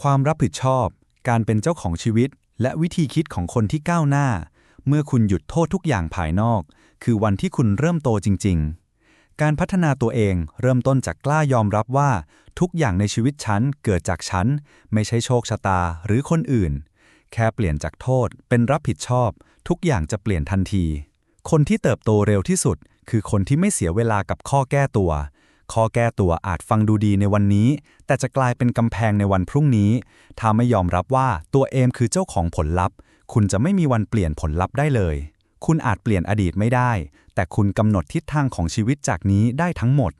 ความรับผิดชอบ การเป็นเจ้าของชีวิต และวิธีคิดของคนที่ก้าวหน้า เมื่อคุณหยุดโทษทุกอย่างภายนอก คือวันที่คุณเริ่มโตจริง ๆ การพัฒนาตัวเองเริ่มต้นจากกล้ายอมรับว่า ทุกอย่างในชีวิตฉันเกิดจากฉัน ไม่ใช่โชคชะตาหรือคนอื่น แค่เปลี่ยนจากโทษเป็นรับผิดชอบ ทุกอย่างจะเปลี่ยนทันที คนที่เติบโตเร็วที่สุด คือคนที่ไม่เสียเวลากับข้อแก้ตัว ข้อแก้ตัวอาจฟังดูดีในวันนี้ แต่จะกลายเป็นกำแพงในวันพรุ่งนี้ ถ้าไม่ยอมรับว่าตัวเองคือเจ้าของผลลัพธ์ คุณจะไม่มีวันเปลี่ยนผลลัพธ์ได้เลย คุณอาจเปลี่ยนอดีตไม่ได้ แต่คุณกำหนดทิศทางของชีวิตจากนี้ได้ทั้งหมด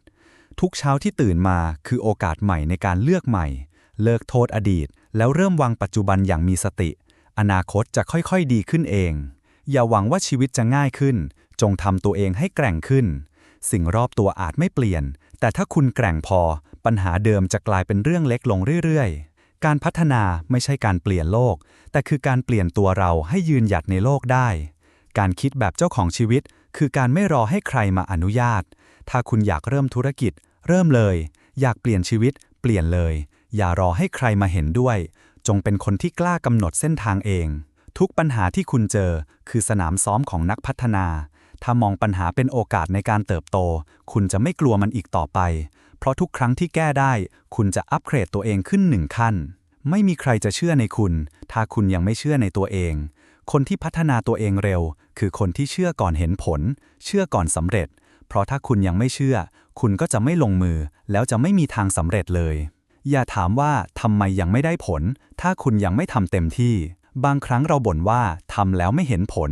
ทุกเช้าที่ตื่นมาคือโอกาสใหม่ในการเลือกใหม่ เลิกโทษอดีต แล้วเริ่มวางปัจจุบันอย่างมีสติ อนาคตจะค่อยๆดีขึ้นเอง อย่าหวังว่าชีวิตจะง่ายขึ้น จงทำตัวเองให้แกร่งขึ้น สิ่งรอบตัวอาจไม่เปลี่ยน แต่ถ้าคุณแกร่งพอ ปัญหาเดิมจะกลายเป็นเรื่องเล็กลงเรื่อยๆ การพัฒนาไม่ใช่การเปลี่ยนโลก แต่คือการเปลี่ยนตัวเราให้ยืนหยัดในโลกได้ การคิดแบบเจ้าของชีวิต คือการไม่รอให้ใครมาอนุญาต ถ้าคุณอยากเริ่มธุรกิจ เริ่มเลย อยากเปลี่ยนชีวิต เปลี่ยนเลย อย่ารอให้ใครมาเห็นด้วย จงเป็นคนที่กล้ากำหนดเส้นทางเอง ทุกปัญหาที่คุณเจอ คือสนามซ้อมของนักพัฒนา ถ้ามองปัญหาเป็นโอกาสในการเติบโต คุณจะไม่กลัวมันอีกต่อไป เพราะทุกครั้งที่แก้ได้ คุณจะอัปเกรดตัวเองขึ้นหนึ่งขั้น ไม่มีใครจะเชื่อในคุณ ถ้าคุณยังไม่เชื่อในตัวเอง คนที่พัฒนาตัวเองเร็ว คือคนที่เชื่อก่อนเห็นผล เชื่อก่อนสำเร็จ เพราะถ้าคุณยังไม่เชื่อ คุณก็จะไม่ลงมือ แล้วจะไม่มีทางสำเร็จเลย อย่าถามว่าทำไมยังไม่ได้ผล ถ้าคุณยังไม่ทำเต็มที่ บางครั้งเราบ่นว่าทำแล้วไม่เห็นผล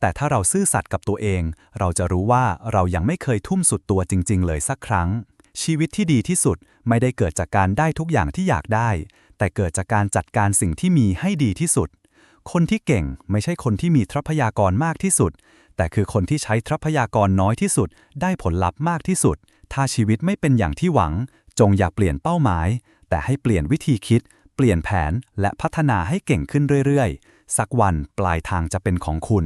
แต่ถ้าเราซื่อสัตย์กับตัวเอง เราจะรู้ว่าเรายังไม่เคยทุ่มสุดตัวจริง ๆ เลยสักครั้ง ชีวิตที่ดีที่สุดไม่ได้เกิดจากการได้ทุกอย่างที่อยากได้ แต่เกิดจากการจัดการสิ่งที่มีให้ดีที่สุด คนที่เก่งไม่ใช่คนที่มีทรัพยากรมากที่สุด แต่คือคนที่ใช้ทรัพยากรน้อยที่สุด ได้ผลลัพธ์มากที่สุด ถ้าชีวิตไม่เป็นอย่างที่หวัง จงอย่าเปลี่ยนเป้าหมาย แต่ให้เปลี่ยนวิธีคิด เปลี่ยนแผนและพัฒนาให้เก่งขึ้นเรื่อยๆสักวันปลายทางจะเป็นของคุณ